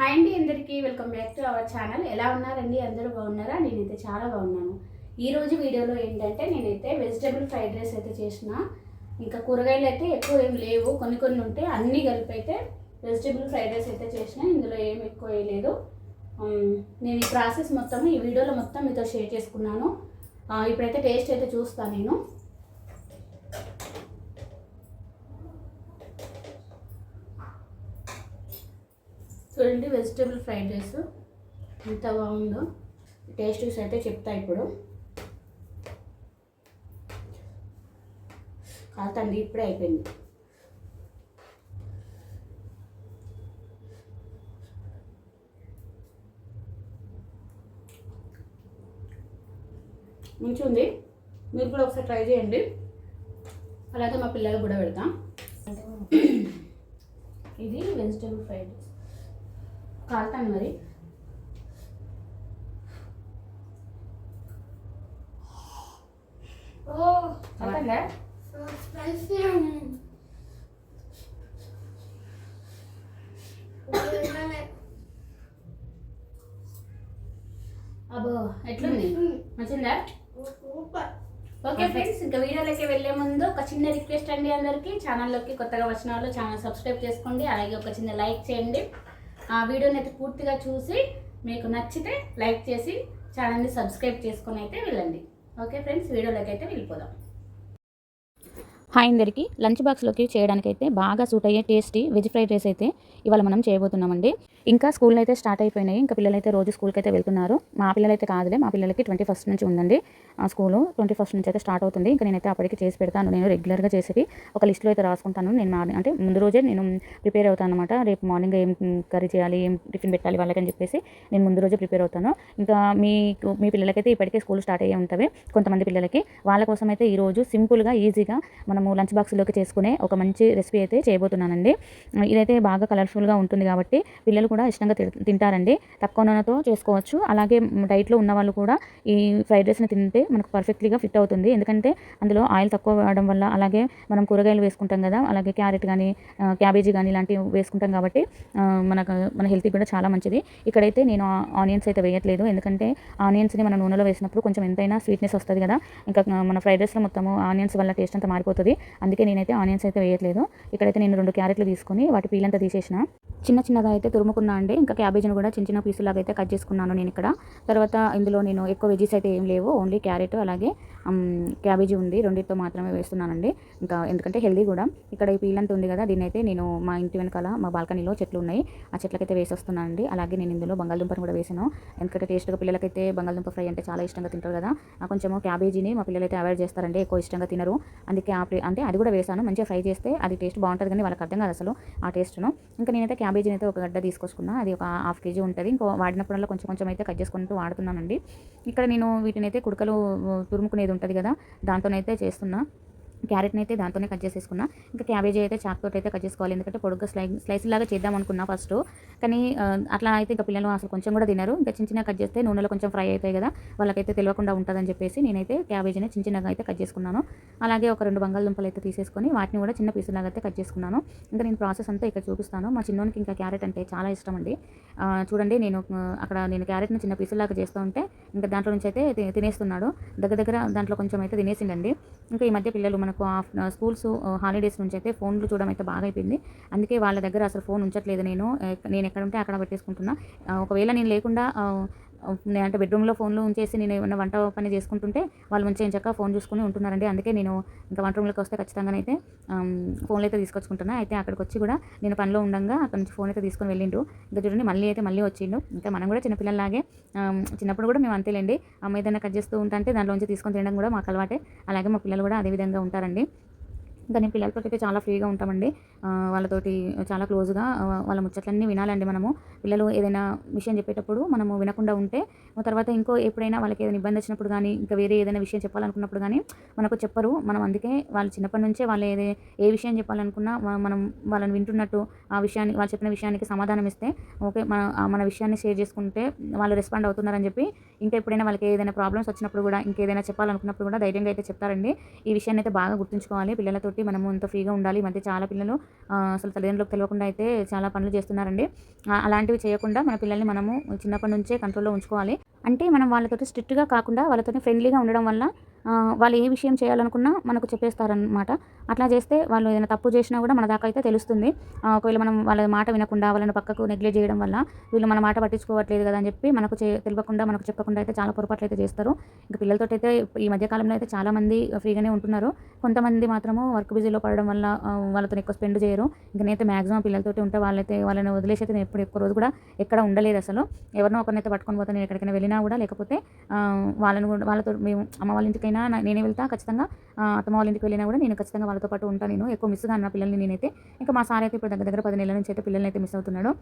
Hi అండి అందరికీ welcome back to our channel. ఎలా ఉన్నారండి? అందరూ బాగున్నారా? నేనైతే చాలా బాగున్నాను. ఈరోజు వీడియోలో ఏంటంటే నేనైతే వెజిటేబుల్ ఫ్రైడ్ రైస్ అయితే చేసిన. ఇంకా కూరగాయలు అయితే ఎక్కువ ఏం లేవు. కొన్ని కొన్ని ఉంటే అన్నీ కలిపి అయితే వెజిటేబుల్ ఫ్రైడ్ రైస్ అయితే చేసిన. ఇందులో ఏం ఎక్కువ వేయలేదు నేను ఈ ప్రాసెస్ మొత్తం ఈ వీడియోలో మొత్తం మీతో షేర్ చేసుకున్నాను. ఇప్పుడైతే టేస్ట్ అయితే చూస్తాను నేను. చూడండి వెజిటేబుల్ ఫ్రైడ్ రైస్ ఎంత బాగుందో. టేస్ట్ చూసి అయితే చెప్తా ఇప్పుడు. కాదండి ఇప్పుడే అయిపోయింది. మంచిగా ఉంది మీరు కూడా ఒకసారి ట్రై చేయండి. అలాగే మా పిల్లలకు కూడా పెడతాం. ఇది వెజిటేబుల్ ఫ్రైడ్ రైస్ కాలుతాను మరి. కాలుతుందా. అబ్బో ఎట్లుంది? మంచిదా. ఓకే ఫ్రెండ్స్ ఇంకా వీడియోలోకి వెళ్ళే ముందు ఒక చిన్న రిక్వెస్ట్ అండి అందరికీ. ఛానల్లోకి కొత్తగా వచ్చిన వాళ్ళు ఛానల్ సబ్స్క్రైబ్ చేసుకోండి. అలాగే ఒక చిన్న లైక్ చేయండి. ఆ వీడియోని అయితే పూర్తిగా చూసి మీకు నచ్చితే లైక్ చేసి ఛానల్ని సబ్స్క్రైబ్ చేసుకొని అయితే వెళ్ళండి. ఓకే ఫ్రెండ్స్ వీడియోలోకి అయితే వెళ్ళిపోదాం. హాయ్ అందరికీ. లంచ్ బాక్స్లోకి చేయడానికైతే బాగా సూట్ అయ్యే టేస్టీ వెజ్ ఫ్రైడ్ రైస్ అయితే ఇవాళ మనం చేయబోతున్నామండి. ఇంకా స్కూల్ అయితే స్టార్ట్ అయిపోయినాయి. ఇంకా పిల్లలు అయితే రోజు స్కూల్కి అయితే వెళ్తున్నారు. మా పిల్లలైతే కాదులే మా పిల్లలకి ట్వంటీ ఫస్ట్ నుంచి ఉందండి. ఆ స్కూలు ట్వంటీ ఫస్ట్ నుంచి అయితే స్టార్ట్ అవుతుంది. ఇంకా నేనైతే అప్పటికి చేసి పెడతాను. నేను రెగ్యులర్గా చేసేది ఒక లిస్ట్లో అయితే రాసుకుంటాను. నేను మార్నింగ్ అంటే ముందు రోజే నేను ప్రిపేర్ అవుతాను అనమాట రేపు మార్నింగ్ ఏం కర్రీ చేయాలి ఏం టిఫిన్ పెట్టాలి వాళ్ళకని చెప్పేసి నేను ముందు రోజే ప్రిపేర్ అవుతాను. ఇంకా మీకు మీ పిల్లలకైతే ఇప్పటికే స్కూల్ స్టార్ట్ అయ్యే ఉంటుంది కొంతమంది పిల్లలకి వాళ్ళ కోసం అయితే ఈరోజు సింపుల్గా ఈజీగా మనము లంచ్ బాక్స్లోకి చేసుకునే ఒక మంచి రెసిపీ అయితే చేయబోతున్నానండి. ఇదైతే బాగా కలర్ఫుల్గా ఉంటుంది కాబట్టి పిల్లలు కూడా ఇష్టంగా తి- తింటారండి. తక్కువ నూనెతో చేసుకోవచ్చు. అలాగే డైట్లో ఉన్న వాళ్ళు కూడా ఈ ఫ్రైడ్ రైస్ని తింటే మనకు పర్ఫెక్ట్లీగా ఫిట్ అవుతుంది. ఎందుకంటే అందులో ఆయిల్ తక్కువ వాడడం వల్ల అలాగే మనం కూరగాయలు వేసుకుంటాం కదా అలాగే క్యారెట్ కానీ క్యాబేజీ కానీ ఇలాంటివి వేసుకుంటాం కాబట్టి మనకు మన హెల్త్కి కూడా చాలా మంచిది. ఇక్కడైతే నేను ఆనియన్స్ అయితే వేయట్లేదు. ఎందుకంటే ఆనియన్స్ని మన నూనెలో వేసినప్పుడు కొంచెం ఎంతైనా స్వీట్నెస్ వస్తుంది కదా. ఇంకా మన ఫ్రైడ్ రైస్లో మొత్తము ఆనియన్స్ వల్ల టేస్ట్ అంతా మారిపోతుంది. అందుకే నేనైతే ఆనియన్స్ అయితే వేయట్లేదు. ఇక్కడైతే నేను రెండు క్యారెట్లు తీసుకొని వాటి పీల్ అంతా తీసేసిన. చిన్న చిన్నగా అయితే తురుముకున్నా అండి. ఇంకా క్యాబేజీని కూడా చిన్న చిన్న పీసులాగా అయితే కట్ చేసుకున్నాను నేను ఇక్కడ. తర్వాత ఇందులో నేను ఎక్కువ వెజీస్ అయితే ఏం లేవు. ఓన్లీ క్యారెట్ అలాగే క్యాబేజీ ఉంది రెండింటితో మాత్రమే వేస్తున్నానండి. ఇంకా ఎందుకంటే హెల్దీ కూడా. ఇక్కడ ఈ పీల్ అంతా ఉంది కదా దీన్ని అయితే నేను మా ఇంటి వెనకాల మా బాల్కనీలో చెట్లు ఉన్నాయి. ఆ చెట్లకైతే వేసేస్తున్నానండి. అలాగే నేను ఇందులో బంగాళదుంపను కూడా వేసాను. ఎందుకంటే టేస్ట్గా పిల్లలకైతే బంగాళదుంప ఫ్రై అంటే చాలా ఇష్టంగా తింటారు కదా. కొంచెము క్యాబేజీని మా పిల్లలు అయితే అవాయిడ్ చేస్తారండి. ఎక్కువ ఇష్టంగా తినరు. అందుకే ఆ అంటే అది కూడా వేసాను. మంచిగా ఫ్రై చేస్తే అది టేస్ట్ బాగుంటుంది కానీ వాళ్ళకి అర్థం కాదు అసలు ఆ టేస్ట్ను ఇంకా నేనైతే క్యాబేజీని అయితే ఒక గడ్డ తీసుకొచ్చుకున్నా. అది ఒక హాఫ్ కేజీ ఉంటుంది. ఇంకో వాడినప్పుడల్లా కొంచెం కొంచెం అయితే కట్ చేసుకుంటూ వాడుతున్నానండి. ఇక్కడ నేను వీటిని అయితే కుడకలు తురుముకునేది ఉంటుంది కదా? దాంతోనైతే చేస్తున్నా. క్యారెట్ని అయితే దాంతోనే కట్ చేసేసుకున్నా. ఇంకా క్యాబేజీ అయితే చాక్ అయితే కట్ చేసుకోవాలి. ఎందుకంటే పొడుగ్గా స్లై స్లైస్ లాగా చేద్దాం అనుకున్నా ఫస్ట్. కానీ అట్లా అయితే ఇంకా పిల్లలు అసలు కొంచెం కూడా తినరు. ఇంకా చిన్న చిన్నగా కట్ చేస్తే నూనెలో కొంచెం ఫ్రై అవుతాయి కదా వాళ్ళకైతే తెలియకుండా ఉంటుందని చెప్పేసి నేనైతే క్యాబేజీని చిన్న చిన్నగా అయితే కట్ చేసుకున్నాను. అలాగే ఒక రెండు బంగాళదుంపలు అయితే తీసేసుకొని వాటిని కూడా చిన్న పీసులాగా అయితే కట్ చేసుకున్నాను. ఇంకా నేను ప్రాసెస్ అంతా ఇక్కడ చూపిస్తాను. మా చిన్నోనికి ఇంకా క్యారెట్ అంటే చాలా ఇష్టం అండి. చూడండి నేను అక్కడ నేను క్యారెట్ని చిన్న పీసులాగా చేస్తూ ఉంటే ఇంకా దాంట్లో నుంచి అయితే తినేస్తున్నాడు. దగ్గర దగ్గర దాంట్లో కొంచెం అయితే తినేసిండండి. ఇంకా ఈ మధ్య పిల్లలు మనకు ఆఫ్ స్కూల్స్ హాలిడేస్ నుంచి అయితే ఫోన్లు చూడడం అయితే బాగా అయిపోయింది. అందుకే వాళ్ళ దగ్గర అసలు ఫోన్ ఉంచట్లేదు నేను. నేను ఎక్కడ ఉంటే అక్కడ పెట్టేసుకుంటున్నా. ఒకవేళ నేను లేకుండా అంటే బెడ్రూమ్లో ఫోన్లో ఉంచేసి నేను ఏమైనా వంట పని చేసుకుంటుంటే వాళ్ళు మంచిగా ఫోన్ చూసుకుని ఉంటున్నారండి. అందుకే నేను ఇంకా వంట రూమ్లోకి వస్తే ఖచ్చితంగానైతే అయితే ఫోన్లు అయితే తీసుకొచ్చుకుంటున్నా. అయితే అక్కడికి వచ్చి కూడా నేను పనిలో ఉండగా అక్కడ నుంచి ఫోన్ అయితే తీసుకొని వెళ్ళిండు ఇంకా చూడండి మళ్ళీ అయితే మళ్ళీ వచ్చిండు ఇంకా మనం కూడా చిన్నపిల్లలాగే చిన్నప్పుడు కూడా మేము అంతేలేండి. అమ్మ ఏదైనా కట్ చేస్తూ ఉంటే దాంట్లోంచి తీసుకొని తినడం కూడా మాకు అలవాటే. అలాగే మా పిల్లలు కూడా అదే విధంగా ఉంటారండి. ఇంకా నేను పిల్లలతో అయితే చాలా ఫ్రీగా ఉంటామండి. వాళ్ళతోటి చాలా క్లోజ్గా వాళ్ళ ముచ్చట్లన్నీ వినాలండి మనము. పిల్లలు ఏదైనా విషయం చెప్పేటప్పుడు మనము వినకుండా ఉంటే తర్వాత ఇంకో ఎప్పుడైనా వాళ్ళకి ఏదైనా ఇబ్బంది వచ్చినప్పుడు కానీ ఇంకా వేరే ఏదైనా విషయం చెప్పాలనుకున్నప్పుడు కానీ మనకు చెప్పరు. మనం అందుకే వాళ్ళు చిన్నప్పటి నుంచే వాళ్ళు ఏదే ఏ విషయం చెప్పాలనుకున్నా మనం వాళ్ళని వింటున్నట్టు ఆ విషయాన్ని వాళ్ళు చెప్పిన విషయానికి సమాధానం ఇస్తే ఓకే మన మన విషయాన్ని షేర్ చేసుకుంటే వాళ్ళు రెస్పాండ్ అవుతున్నారని చెప్పి ఇంకా ఎప్పుడైనా వాళ్ళకి ఏదైనా ప్రాబ్లమ్స్ వచ్చినప్పుడు కూడా ఇంకేదైనా చెప్పాలనుకున్నప్పుడు కూడా ధైర్యంగా అయితే చెప్తారండి. ఈ విషయాన్ని అయితే బాగా గుర్తుంచుకోవాలి పిల్లలతో కాబట్టి మనము ఇంత ఫ్రీగా ఉండాలి. ఈ మధ్య చాలా పిల్లలు అసలు తల్లిదండ్రులకు తెలియకుండా అయితే చాలా పనులు చేస్తున్నారండి. అలాంటివి చేయకుండా మన పిల్లల్ని మనము చిన్నప్పటి నుంచే కంట్రోల్లో ఉంచుకోవాలి. అంటే మనం వాళ్ళతో స్ట్రిక్ట్గా కాకుండా వాళ్ళతో ఫ్రెండ్లీగా ఉండడం వల్ల వాళ్ళు ఏ విషయం చేయాలనుకున్నా మనకు చెప్పేస్తారనమాట అట్లా చేస్తే వాళ్ళు ఏదైనా తప్పు చేసినా కూడా మన దాకా అయితే తెలుస్తుంది. ఒకవేళ మనం వాళ్ళ మాట వినకుండా వాళ్ళని పక్కకు నెగ్లెక్ట్ చేయడం వల్ల వీళ్ళు మన మాట పట్టించుకోవట్లేదు కదా అని చెప్పి మనకు చే తెలియకుండా మనకు చెప్పకుండా అయితే చాలా పొరపాట్లు అయితే చేస్తారు. ఇంకా పిల్లలతో అయితే ఈ మధ్యకాలంలో అయితే చాలామంది ఫ్రీగానే ఉంటున్నారు. కొంతమంది మాత్రము వర్క్ బిజీలో పడడం వల్ల వాళ్ళతో ఎక్కువ స్పెండ్ చేయరు. ఇంకా నేనైతే మ్యాక్సిమం పిల్లలతోటి ఉంటే వాళ్ళైతే వాళ్ళని వదిలేసి అయితే నేను ఎప్పుడు ఎక్కువ రోజు కూడా ఎక్కడ ఉండలేదు అసలు. ఎవరినో ఒకరినైతే పట్టుకొని పోతే నేను ఎక్కడికైనా వెళ్ళినా కూడా లేకపోతే వాళ్ళని కూడా వాళ్ళతో మేము అమ్మ వాళ్ళ ఇంటికైనా నా- నేనే వెళ్తా ఖచ్చితంగా అత్తమ్మ వాళ్ళ ఇంటికి వెళ్ళినా కూడా నేను ఖచ్చితంగా వాళ్ళతో పాటు ఉంటాను నేను. ఎక్కువ మిస్గా నా పిల్లల్ని నేనైతే. ఇంకా మా సార్ అయితే ఇప్పుడు దగ్గర దగ్గర పది నెలల నుంచి అయితే పిల్లల్ని అయితే మిస్ అవుతున్నాడు.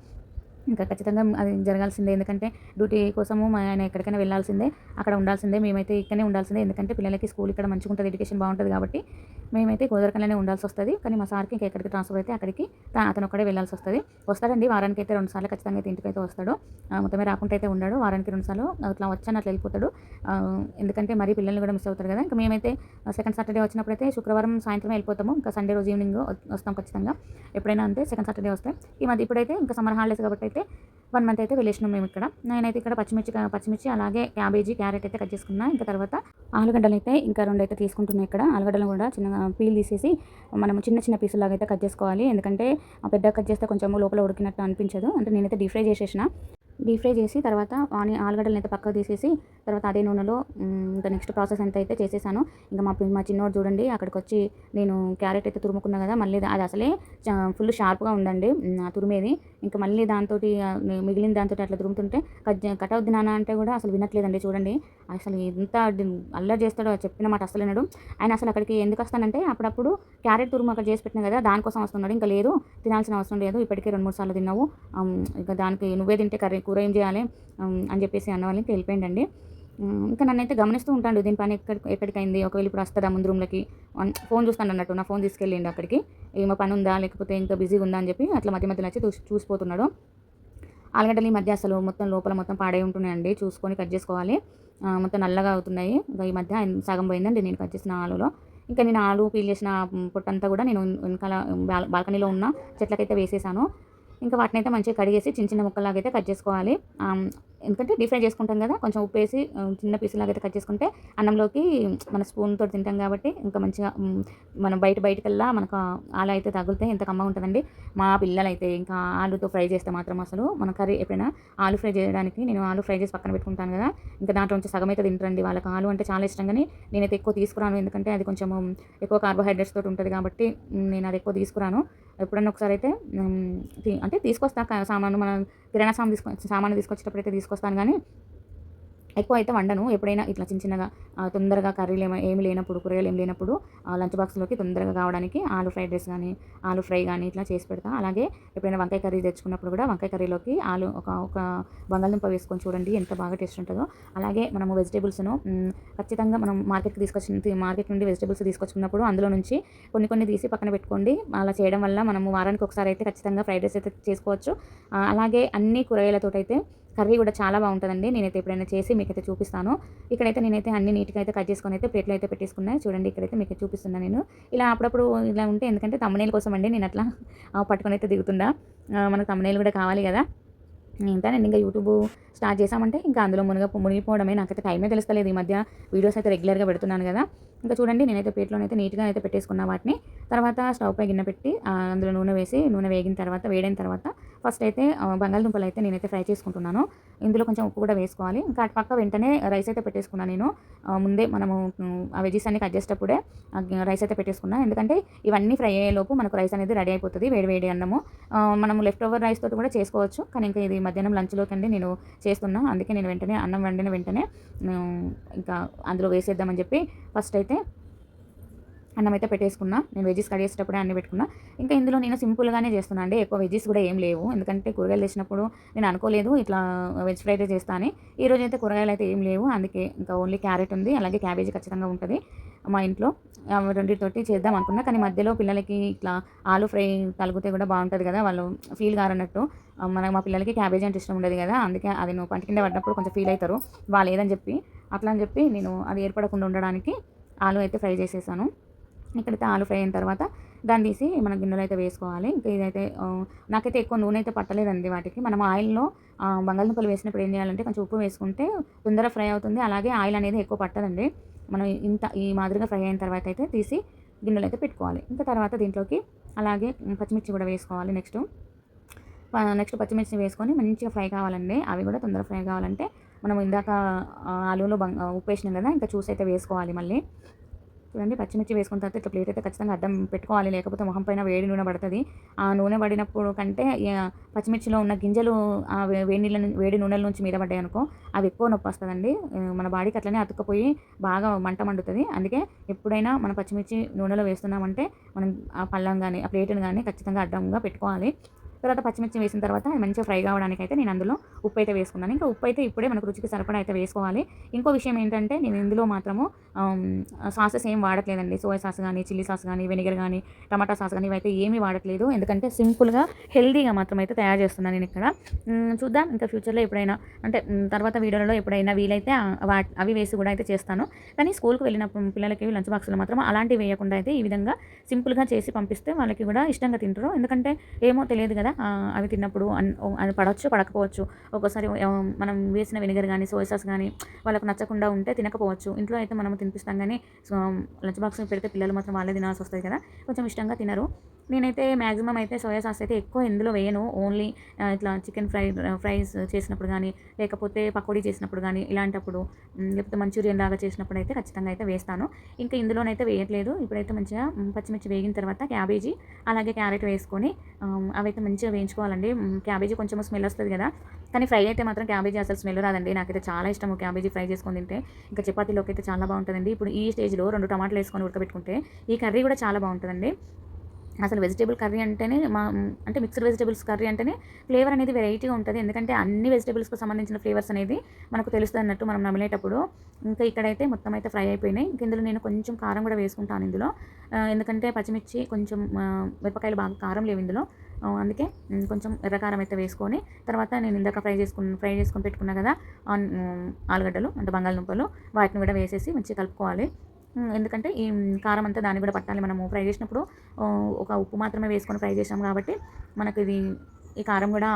ఇంకా ఖచ్చితంగా అది జరగాల్సిందే. ఎందుకంటే డ్యూటీ కోసము మా ఆయన ఎక్కడికైనా వెళ్ళాల్సిందే అక్కడ ఉండాల్సిందే. మేమైతే ఇక్కడనే ఉండాల్సిందే. ఎందుకంటే పిల్లలకి స్కూల్ ఇక్కడ మంచిగా ఉంటుంది ఎడ్యుకేషన్ బాగుంటుంది కాబట్టి మేమైతే గోదరకల్లోనే ఉండాల్సి వస్తుంది కానీ మా సార్కి ఇంకా ఎక్కడికి ట్రాన్స్ఫర్ అయితే అక్కడికి అతను ఒక్కడే వెళ్ళాల్సి వస్తుంది వస్తాడండి వారానికి అయితే రెండు సార్లు ఖచ్చితంగా అయితే ఇంటికి అయితే వస్తాడు మొత్తమే రాకుండా అయితే ఉన్నాడు వారానికి రెండు సార్లు అట్లా వచ్చాను అట్లా వెళ్ళిపోతాడు. ఎందుకంటే మరీ పిల్లల్ని కూడా మిస్ అవుతారు కదా. ఇంకా మేమైతే సెకండ్ సాటర్డే వచ్చినప్పుడు అయితే శుక్రవారం సాయంత్రం వెళ్ళిపోతాము. ఇంకా సండే రోజు ఈవినింగ్ వస్తాం ఖచ్చితంగా. ఎప్పుడైనా అంతే సెకండ్ సాటర్డే వస్తే. ఈ మధ్య ఇప్పుడైతే ఇంకా సమ్మర్ హాలిడేస్ కాబట్టి అయితే వన్ మంత్ అయితే వెళ్ళేసినాం మేము ఇక్కడ నేనైతే ఇక్కడ పచ్చిమిర్చి పచ్చిమిర్చి అలాగే క్యాబేజీ క్యారెట్ అయితే కట్ చేసుకున్నా. ఇంకా తర్వాత ఆలుగడ్డలు అయితే ఇంకా రెండు అయితే తీసుకుంటున్నాయి ఇక్కడ. ఆలుగడ్డలు కూడా చిన్నగా పీల్ తీసేసి మనం చిన్న చిన్న పీసులాగా అయితే కట్ చేసుకోవాలి. ఎందుకంటే ఆ పెద్ద కట్ చేస్తే కొంచెం లోపల ఉడికినట్టు అనిపించదు. అంటే నేనైతే డీప్ ఫ్రై చేసేసిన. డీప్ ఫ్రై చేసి తర్వాత ఆని ఆలుగడ్డలు అయితే పక్కకు తీసేసి తర్వాత అదే నూనెలో ఇంకా నెక్స్ట్ ప్రాసెస్ అంతా అయితే చేసేసాను. ఇంకా మా మా చిన్నోడు చూడండి అక్కడికి వచ్చి నేను క్యారెట్ అయితే తురుముకున్నా కదా మళ్ళీ అది అసలే ఫుల్ షార్ప్గా ఉందండి ఆ తురిమేది. ఇంకా మళ్ళీ దాంతో మిగిలిన దాంతో అట్లా తురుముతుంటే కట్ కట్ అవుద్ది నాన్న అంటే కూడా అసలు వినట్లేదండి చూడండి. అసలు ఎంత అల్లరి చేస్తాడో చెప్పిన మాట అసలు వినడు. ఆయన అసలు అక్కడికి ఎందుకు వస్తానంటే అప్పుడప్పుడు క్యారెట్ తురుము అక్కడ చేసి పెట్టిన కదా దానికోసం వస్తున్నాడు. ఇంకా లేదు తినాల్సిన అవసరం లేదు ఇప్పటికే రెండు మూడు సార్లు తిన్నావు ఇంకా దానికి నువ్వే తింటే కర్రీ కూర ఏం చేయాలి అని చెప్పేసి అన్న వాళ్ళకి వెళ్ళిపోయిందండి ఉమ్, ఇంకా నన్నైతే గమనిస్తూ ఉంటాడు దీని పని ఎక్కడి ఎక్కడికైంది? ఒకవేళ ఇప్పుడు వస్తుందా ముందు రూమ్లకి? ఫోన్ చూస్తాను అన్నట్టు నా ఫోన్ తీసుకెళ్ళిండు అక్కడికి. ఏమో పని ఉందా? లేకపోతే ఇంకా బిజీగా ఉందా? అని చెప్పి అట్లా మధ్య మధ్యలో వచ్చి చూసి చూసిపోతున్నాడు. ఆలుగడ్డలు ఈ మధ్య అసలు మొత్తం లోపల మొత్తం పాడై ఉంటున్నాయండి చూసుకొని కట్ చేసుకోవాలి. మొత్తం నల్లగా అవుతున్నాయి. ఇంకా ఈ మధ్య సగం పోయిందండి నేను కట్ చేసిన ఆలులో. ఇంకా నేను ఆలు పీల్ చేసిన పొట్టంతా కూడా నేను వెనకాల బాల్- బాల్కనీలో ఉన్న చెట్లకైతే వేసేసాను. ఇంకా వాటిని అయితే మంచిగా కడిగేసి చిన్న చిన్న ముక్కలాగా అయితే కట్ చేసుకోవాలి. ఎందుకంటే డీప్ ఫ్రై చేసుకుంటాం కదా కొంచెం ఉప్పు వేసి చిన్న పీసులాగా అయితే కట్ చేసుకుంటే అన్నంలోకి మన స్పూన్తో తింటాం కాబట్టి ఇంకా మంచిగా మనం బయట బయటకెళ్ళా మనకు ఆలు అయితే తగిలితే ఎంత కమ్మగా ఉంటుందండి. మా పిల్లలైతే ఇంకా ఆలుతో ఫ్రై చేస్తే మాత్రం అసలు మన కర్రీ ఎప్పుడైనా ఆలు ఫ్రై చేయడానికి నేను ఆలు ఫ్రై చేసి పక్కన పెట్టుకుంటాను కదా ఇంకా దాంట్లో నుంచి సగం అయితే తింటారండి వాళ్ళకి. ఆలు అంటే చాలా ఇష్టం కానీ నేనైతే ఎక్కువ తీసుకురాను ఎందుకంటే అది కొంచెం ఎక్కువ కార్బోహైడ్రేట్స్ తోటి ఉంటుంది కాబట్టి నేను అది ఎక్కువ తీసుకురాను. ఎప్పుడన్నా ఒకసారి అయితే అంటే తీసుకొస్తా సామాను మనం కిరాణా సామాన్ తీసుకొచ్చి సామాను తీసుకొచ్చేటప్పుడు అయితే తీసుకొస్తాను కానీ ఎక్కువ అయితే వండను. ఎప్పుడైనా ఇట్లా చిన్న చిన్నగా తొందరగా కర్రీలు ఏమో ఏమి లేనప్పుడు కూరగాయలు ఏమి లేనప్పుడు లంచ్ బాక్స్లోకి తొందరగా కావడానికి ఆలు ఫ్రైడ్ రైస్ కానీ ఆలు ఫ్రై కానీ ఇట్లా చేసి పెడతా. అలాగే ఎప్పుడైనా వంకాయ కర్రీ తెచ్చుకున్నప్పుడు కూడా వంకాయ కర్రీలోకి ఆలు ఒక ఒక బంగాళదుంప వేసుకొని చూడండి ఎంత బాగా టేస్ట్ ఉంటుందో. అలాగే మనము వెజిటేబుల్స్ను ఖచ్చితంగా మనం మార్కెట్కి తీసుకొచ్చిన మార్కెట్ నుండి వెజిటేబుల్స్ తీసుకొచ్చుకున్నప్పుడు అందులో నుంచి కొన్ని కొన్ని తీసి పక్కన పెట్టుకోండి. అలా చేయడం వల్ల మనము వారానికి ఒకసారి అయితే ఖచ్చితంగా ఫ్రైడ్ రైస్ అయితే చేసుకోవచ్చు. అలాగే అన్ని కూరగాయలతో అయితే కర్రీ కూడా చాలా బాగుంటుందండి. నేనైతే ఎప్పుడైనా చేసి మీకైతే చూపిస్తాను. ఇక్కడైతే నేనైతే అన్ని నీట్గా అయితే కట్ చేసుకొని అయితే ప్లేట్లో అయితే పెట్టేసుకున్నాను. చూడండి ఇక్కడైతే మీకు చూపిస్తున్నాను నేను. ఇలా అప్పుడప్పుడు ఇలా ఉంటే ఎందుకంటే తమ్మనేల కోసం అండి. నేను అట్లా పట్టుకొని అయితే దిగుతుందా మనకు తమ్మనేలు కూడా కావాలి కదా. ఏంటంటే ఇంకా యూట్యూబ్ స్టార్ట్ చేసామంటే ఇంకా అందులో మునిగ మునిగిపోవడమే. నాకైతే టైమే తెలుస్తలేదు. ఈ మధ్య వీడియోస్ అయితే రెగ్యులర్గా పెడుతున్నాను కదా. ఇంకా చూడండి నేనైతే ప్లేట్లోనైతే నీట్గా అయితే పెట్టేసుకున్న వాటిని. తర్వాత స్టవ్ పై గిన్నె పెట్టి అందులో నూనె వేసి నూనె వేగిన తర్వాత వేడైన తర్వాత ఫస్ట్ అయితే బంగాళదుంపలు అయితే నేనైతే ఫ్రై చేసుకుంటున్నాను. ఇందులో కొంచెం ఉప్పు కూడా వేసుకోవాలి. ఇంకా అటు పక్క వెంటనే రైస్ అయితే పెట్టేసుకున్నాను నేను. ముందే మనము ఆ వెజెస్ అన్ని కట్ చేసేటప్పుడే రైస్ అయితే పెట్టేసుకున్నాను ఎందుకంటే ఇవన్నీ ఫ్రై అయ్యేలోపు మనకు రైస్ అనేది రెడీ అయిపోతుంది వేడి వేడి అన్నము. మనం మనము లెఫ్ట్ ఓవర్ రైస్ తోటి కూడా చేసుకోవచ్చు. కానీ ఇంకా ఇది మధ్యాహ్నం లంచ్లోకి అండి నేను చేస్తున్నా. అందుకే నేను వెంటనే అన్నం వండిన వెంటనే ఇంకా అందులో వేసేద్దామని చెప్పి ఫస్ట్ అయితే అన్నం అయితే పెట్టేసుకున్నా. నేను వెజ్జీస్ కట్ చేసేటప్పుడే అన్ని పెట్టుకున్నా. ఇంకా ఇందులో నేను సింపుల్గానే చేస్తున్నా. అండి ఎక్కువ వెజెస్ కూడా ఏం లేవు. ఎందుకంటే కూరగాయలు తెచ్చినప్పుడు నేను అనుకోలేదు ఇట్లా వెజ్ ఫ్రైడ్ రైస్ చేస్తా అని. ఈ రోజు అయితే కూరగాయలు అయితే ఏం లేవు. అందుకే ఇంకా ఓన్లీ క్యారెట్ ఉంది. అలాగే క్యాబేజీ ఖచ్చితంగా ఉంటుంది మా ఇంట్లో. రెండింటితోటి చేద్దాం అనుకున్నా. కానీ మధ్యలో పిల్లలకి ఇట్లా ఆలు ఫ్రై తలిగితే కూడా బాగుంటుంది కదా. వాళ్ళు ఫీల్ కారన్నట్టు మన మా పిల్లలకి క్యాబేజీ అంటే ఇష్టం ఉండదు కదా. అందుకే అది నువ్వు పంట కింద పడినప్పుడు కొంచెం ఫీల్ అవుతారు. వాళ్ళు ఏదని చెప్పి అట్లా అని చెప్పి నేను అది ఏర్పడకుండా ఉండడానికి ఆలు అయితే ఫ్రై చేసేసాను. ఇక్కడైతే ఆలు ఫ్రై అయిన తర్వాత దాన్ని తీసి మన గిన్నెలో అయితే వేసుకోవాలి. ఇంకా ఇదైతే నాకైతే ఎక్కువ నూనె అయితే పట్టలేదండి వాటికి. మనం ఆయిల్లో బంగాళదుంపలు వేసినప్పుడు ఏం చేయాలంటే కొంచెం ఉప్పు వేసుకుంటే తొందరగా ఫ్రై అవుతుంది. అలాగే ఆయిల్ అనేది ఎక్కువ పట్టదండి. మనం ఇంత ఈ మాదిరిగా ఫ్రై అయిన తర్వాత అయితే తీసి గిన్నెలో అయితే పెట్టుకోవాలి. ఇంకా తర్వాత దీంట్లోకి అలాగే పచ్చిమిర్చి కూడా వేసుకోవాలి నెక్స్ట్. నెక్స్ట్ పచ్చిమిర్చి వేసుకొని మంచిగా ఫ్రై కావాలండి. అవి కూడా తొందరగా ఫ్రై కావాలంటే మనం ఇందాక ఆ, ఆలూలో బంగ ఉప్పు వేసినాం కదా ఇంకా చూసి అయితే వేసుకోవాలి మళ్ళీ. చూడండి పచ్చిమిర్చి వేసుకున్న తర్వాత ఇట్లా ప్లేట్ అయితే ఖచ్చితంగా అడ్డం పెట్టుకోవాలి. లేకపోతే మొహం పైన వేడి నూనె పడుతుంది. ఆ నూనె పడినప్పుడు కంటే పచ్చిమిర్చిలో ఉన్న గింజలు ఆ వేడి నీళ్ళ వేడి నూనెల నుంచి మీద పడ్డాయి అనుకో అవి ఎక్కువ నొప్పి వస్తుందండి. మన బాడీకి అట్లనే అతుక్కపోయి బాగా మంట మండుతుంది. అందుకే ఎప్పుడైనా మన పచ్చిమిర్చి నూనెలో వేస్తున్నామంటే మనం ఆ పళ్ళం కానీ ఆ ప్లేట్ని కానీ ఖచ్చితంగా అడ్డంగా పెట్టుకోవాలి. తర్వాత పచ్చిమిర్చి వేసిన తర్వాత అది మంచిగా ఫ్రై కావడానికి అయితే నేను అందులో ఉప్పు అయితే వేసుకున్నాను. ఇంకా ఉప్పు అయితే ఇప్పుడే మనకు రుచికి సరిపడా అయితే వేసుకోవాలి. ఇంకో విషయం ఏంటంటే నేను ఇందులో మాత్రము సాసెస్ ఏం వాడట్లేదండి. సోయా సాస్ కానీ చిల్లీ సాస్ కానీ వెనిగర్ కానీ టమాటా సాస్ కానీ ఇవైతే ఏమీ వాడట్లేదు. ఎందుకంటే సింపుల్గా హెల్దీగా మాత్రం అయితే తయారు చేస్తున్నాను నేను ఇక్కడ. చూద్దాం. ఇంకా ఫ్యూచర్లో ఎప్పుడైనా అంటే తర్వాత వీడియోలలో ఎప్పుడైనా వీలైతే అవి వేసి కూడా అయితే చేస్తాను. కానీ స్కూల్కి వెళ్ళినప్పుడు పిల్లలకి లంచ్ బాక్స్లో మాత్రం అలాంటివి వేయకుండా అయితే ఈ విధంగా సింపుల్గా చేసి పంపిస్తే వాళ్ళకి కూడా ఇష్టంగా తింటారు. ఎందుకంటే ఏమో తెలియదు కదా కదా? అవి తిన్నప్పుడు అది పడవచ్చు పడకపోవచ్చు. ఒక్కోసారి మనం వేసిన వెనిగర్ కానీ సోయా సాస్ కానీ వాళ్ళకు నచ్చకుండా ఉంటే తినకపోవచ్చు. ఇంట్లో అయితే మనం తినిపిస్తాం కానీ సో, లంచ్ బాక్స్ పెడితే పిల్లలు మాత్రం వాళ్ళే తినాల్సి వస్తుంది కదా? కొంచెం ఇష్టంగా తినరు. నేనైతే మ్యాక్సిమం అయితే సోయా సాస్ అయితే ఎక్కువ ఇందులో వేయను. ఓన్లీ ఇట్లా చికెన్ ఫ్రై ఫ్రైస్ చేసినప్పుడు కానీ లేకపోతే పకోడీ చేసినప్పుడు కానీ ఇలాంటప్పుడు లేకపోతే మంచూరియన్ లాగా చేసినప్పుడు అయితే ఖచ్చితంగా అయితే వేస్తాను. ఇంకా ఇందులోనైతే వేయట్లేదు. ఇప్పుడైతే మంచిగా పచ్చిమిర్చి వేగిన తర్వాత క్యాబేజీ అలాగే క్యారెట్ వేసుకొని అవైతే మంచిగా వేయించుకోవాలండి. క్యాబేజీ కొంచెం స్మెల్ వస్తుంది కదా. కానీ ఫ్రై అయితే మాత్రం క్యాబేజీ అసలు స్మెల్ రాదండి. నాకైతే చాలా ఇష్టం క్యాబేజీ ఫ్రై చేసుకొని తింటే. ఇంకా చపాతీలోకి అయితే చాలా బాగుంటుందండి. ఇప్పుడు ఈ స్టేజ్లో రెండు టమాటాలు వేసుకొని ఉడకబెట్టుకుంటే ఈ కర్రీ కూడా చాలా బాగుంటుందండి. అసలు వెజిటేబుల్ కర్రీ అంటేనే మా అంటే మిక్స్డ్ వెజిటేబుల్స్ కర్రీ అంటేనే ఫ్లేవర్ అనేది వెరైటీగా ఉంటుంది. ఎందుకంటే అన్ని వెజిటేబుల్స్కి సంబంధించిన ఫ్లేవర్స్ అనేది మనకు తెలుస్తుంది అన్నట్టు మనం నమిలేటప్పుడు ఇంకా ఇక్కడైతే మొత్తం అయితే ఫ్రై అయిపోయినాయి. ఇంక ఇందులో నేను కొంచెం కారం కూడా వేసుకుంటాను ఇందులో. ఎందుకంటే పచ్చిమిర్చి కొంచెం మిరపకాయలు బాగా కారం లేవు ఇందులో. అందుకే కొంచెం ఎర్రకారం అయితే వేసుకొని తర్వాత నేను ఇందాక ఫ్రై చేసుకుని ఫ్రై చేసుకొని పెట్టుకున్నా కదా ఆన్- ఆలుగడ్డలు అంటే బంగాళదుంపలు వాటిని కూడా వేసేసి మంచిగా కలుపుకోవాలి. ఎందుకంటే ఈ కారం అంతా దాన్ని కూడా పట్టాలి. మనము ఫ్రై చేసినప్పుడు ఒక ఉప్పు మాత్రమే వేసుకొని ఫ్రై చేసాం కాబట్టి మనకు ఇది ఈ కారం కూడా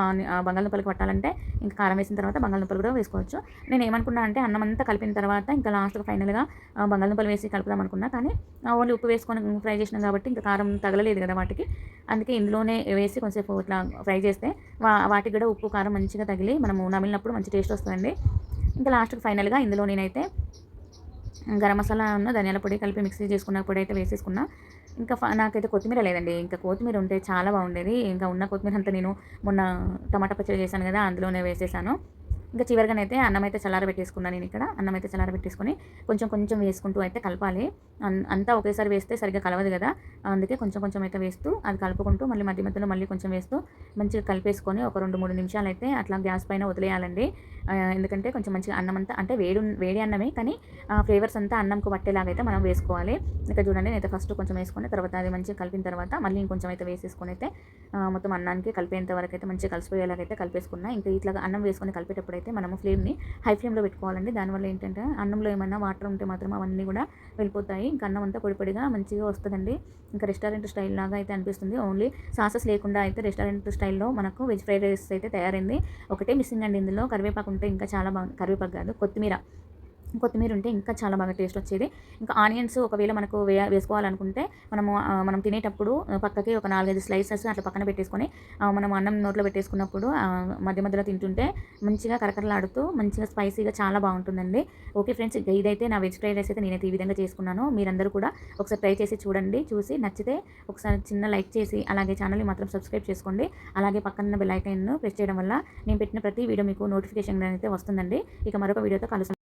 బంగాళదుంపలకు పట్టాలంటే ఇంకా కారం వేసిన తర్వాత బంగాళదుంపలు కూడా వేసుకోవచ్చు. నేను ఏమనుకున్నా అంటే అన్నం అంతా కలిపిన తర్వాత ఇంకా లాస్ట్గా ఫైనల్గా బంగాళదుంపలు వేసి కలుపుదాం అనుకున్నా కానీ ఓన్లీ ఉప్పు వేసుకొని ఫ్రై చేసినాం కాబట్టి ఇంకా కారం తగలలేదు కదా వాటికి. అందుకే ఇందులోనే వేసి కొంచెంసేపు ఇట్లా ఫ్రై చేస్తే వా వాటికి కూడా ఉప్పు కారం మంచిగా తగిలి మనము నమిలినప్పుడు మంచి టేస్ట్ వస్తుందండి. ఇంకా లాస్ట్కి ఫైనల్గా ఇందులో నేనైతే గరం మసాలా ఉన్న ధనియాల పొడి కలిపి మిక్సీ చేసుకున్న పొడి అయితే వేసేసుకున్నా. ఇంకా నాకైతే కొత్తిమీర లేదండి. ఇంకా కొత్తిమీర ఉంటే చాలా బాగుండేది. ఇంకా ఉన్న కొత్తిమీర అంతా నేను మొన్న టమాటా పచ్చడి చేశాను కదా అందులోనే వేసేసాను. ఇంకా చివరిగానైతే అన్నం అయితే చల్లార పెట్టేసుకున్నాను నేను ఇక్కడ. అన్నం అయితే చల్లార పెట్టేసుకొని కొంచెం కొంచెం వేసుకుంటూ అయితే కలపాలి. అన్- అంతా ఒకేసారి వేస్తే సరిగ్గా కలవదు కదా. అందుకే కొంచెం కొంచెం అయితే వేస్తూ అది కలుపుకుంటూ మళ్ళీ మధ్య మధ్యలో మళ్ళీ కొంచెం వేస్తూ మంచిగా కలిపేసుకొని ఒక రెండు మూడు నిమిషాలు అయితే అట్లా గ్యాస్ పైన వదిలేయాలండి. ఎందుకంటే కొంచెం మంచిగా అన్నం అంతా అంటే వేడి వేడి అన్నమే కానీ ఫ్లేవర్స్ అంతా అన్నంకు పట్టేలాగా అయితే మనం వేసుకోవాలి. ఇక్కడ చూడండి నేనైతే ఫస్ట్ కొంచెం వేసుకొని తర్వాత అది మంచిగా కలిపిన తర్వాత మళ్ళీ ఇంకొంచెం అయితే వేసేసుకొని అయితే మొత్తం అన్నానికి కలిపేంత వరకు అయితే మంచిగా కలిసిపోయేలాగైతే అయితే కలిపేసుకున్నా. ఇంకా ఇట్లా అన్నం వేసుకొని కలిపేటప్పుడు అయితే మనము ఫ్లేమ్ని హై ఫ్లేమ్లో పెట్టుకోవాలండి. దానివల్ల ఏంటంటే అన్నంలో ఏమైనా వాటర్ ఉంటే మాత్రం అవన్నీ కూడా వెళ్ళిపోతాయి. ఇంకా అన్నం అంతా పొడిపొడిగా మంచిగా వస్తుందండి. ఇంకా రెస్టారెంట్ స్టైల్ లాగా అయితే అనిపిస్తుంది. ఓన్లీ సాసెస్ లేకుండా అయితే రెస్టారెంట్ స్టైల్లో మనకు వెజ్ ఫ్రైడ్ రైస్ అయితే తయారైంది. ఒకటే మిస్సింగ్ అండి ఇందులో. కరివేపాకు ఉంటే ఇంకా చాలా బాగుంది కరివేపాకు కాదు కొత్తిమీర. కొత్తిమీర ఉంటే ఇంకా చాలా బాగా టేస్ట్ వచ్చేది ఇంకా ఆనియన్స్ ఒకవేళ మనకు వే వేసుకోవాలనుకుంటే మనము మనం తినేటప్పుడు పక్కకి ఒక నాలుగైదు స్లైసెస్ అట్లా పక్కన పెట్టేసుకొని మనం అన్నం నోట్లో పెట్టేసుకున్నప్పుడు మధ్య మధ్యలో తింటుంటే మంచిగా కరకరలాడుతూ మంచిగా స్పైసీగా చాలా బాగుంటుందండి. ఓకే ఫ్రెండ్స్ ఇదైతే నా వెజ్ ఫ్రైడ్ రైస్ అయితే నేనైతే ఈ విధంగా చేసుకున్నాను. మీరందరూ కూడా ఒకసారి ట్రై చేసి చూడండి. చూసి నచ్చితే ఒకసారి చిన్న లైక్ చేసి అలాగే ఛానల్ని మాత్రం సబ్స్క్రైబ్ చేసుకోండి. అలాగే పక్కన బెల్ ఐకాన్ను ప్రెస్ చేయడం వల్ల నేను పెట్టిన ప్రతి వీడియో మీకు నోటిఫికేషన్ అయితే వస్తుందండి. ఇక మరొక వీడియోతో కలుస్తాను